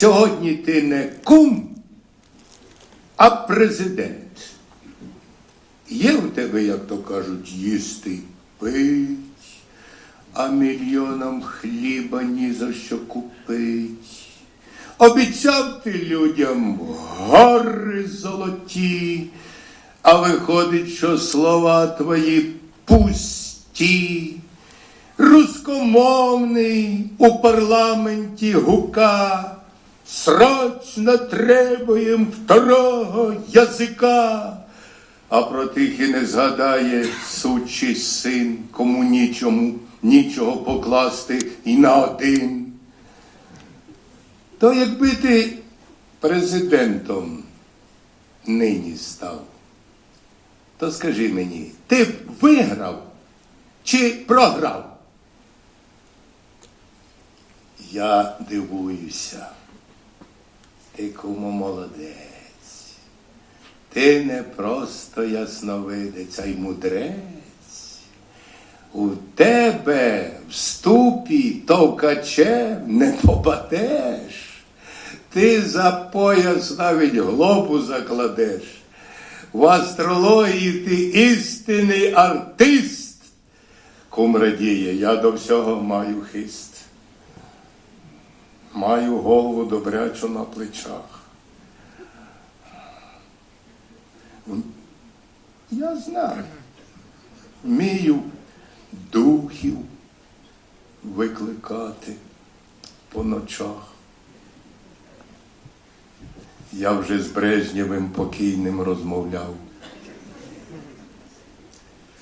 Сьогодні ти не кум, а президент. Є у тебе, як то кажуть, їсти пить, а мільйонам хліба ні за що купить. Обіцяв ти людям гори золоті, а виходить, що слова твої пусті. Рускомовний у парламенті гука, срочно требуєм второго язика, а про тих і не згадає сучий син, кому нічому, нічого покласти і на один. То якби ти президентом нині став, то скажи мені, ти б виграв чи програв? Я дивуюся. Ти кому молодець. Ти не просто ясновидець, а й мудрець. У тебе в ступі товкачем не попадеш. Ти за пояс навіть глобу закладеш. В астрології ти істинний артист. Кум радіє, я до всього маю хист. Маю голову добрячу на плечах. Я знаю, вмію духів викликати по ночах. Я вже з Брежнєвим покійним розмовляв.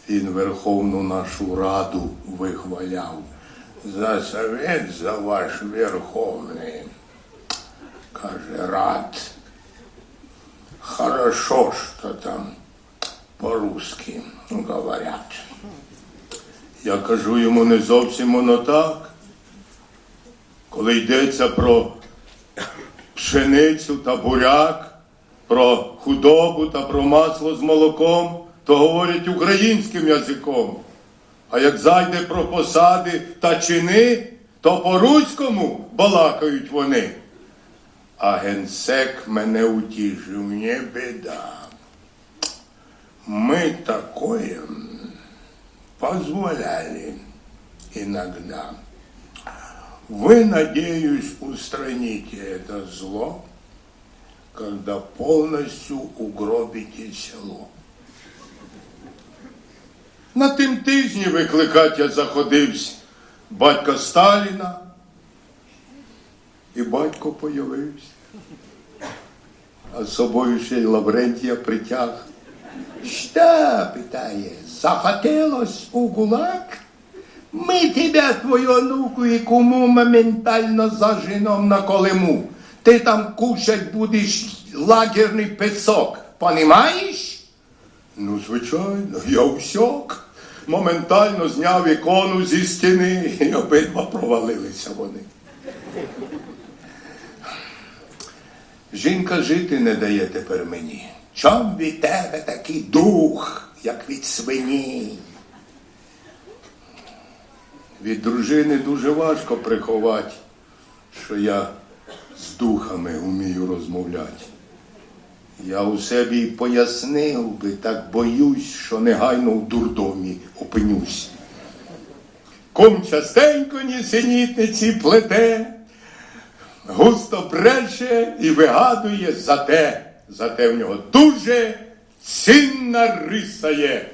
Він Верховну нашу Раду вихваляв. За совет за ваш Верховний. Каже, рад. Хорошо, что там по-русски говорят. Я кажу йому не зовсім воно так. Коли йдеться про пшеницю та буряк, про худобу та про масло з молоком, то говорять українським язиком. А як зайде про посади та чини, то по-руському балакають вони. А генсек мене утішив, не біда. Мы такое позволяли иногда. Вы, надеюсь, устраните это зло, когда полностью угробите село. На тим тижні викликать я заходився батька Сталіна, і батько появився. А з собою ще й Лаврентія притяг. Что, питає, захотелось у ГУЛАГ? Мы тебя, твою онуку и куму моментально заженем на колыму. Ты там кушать будешь лагерный песок, понимаешь? Ну, звичайно, я усьок. Моментально зняв ікону зі стіни, і обидва провалилися вони. Жінка жити не дає тепер мені. Чом від тебе такий дух, як від свині? Від дружини дуже важко приховати, що я з духами вмію розмовляти. Я у себе й пояснив би, так боюсь, що негайно в дурдомі опинюсь. Кум частенько нісенітниці плете, густо бреше і вигадує за те, зате в нього дуже цінна риса є.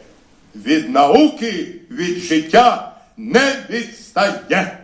Від науки, від життя не відстає.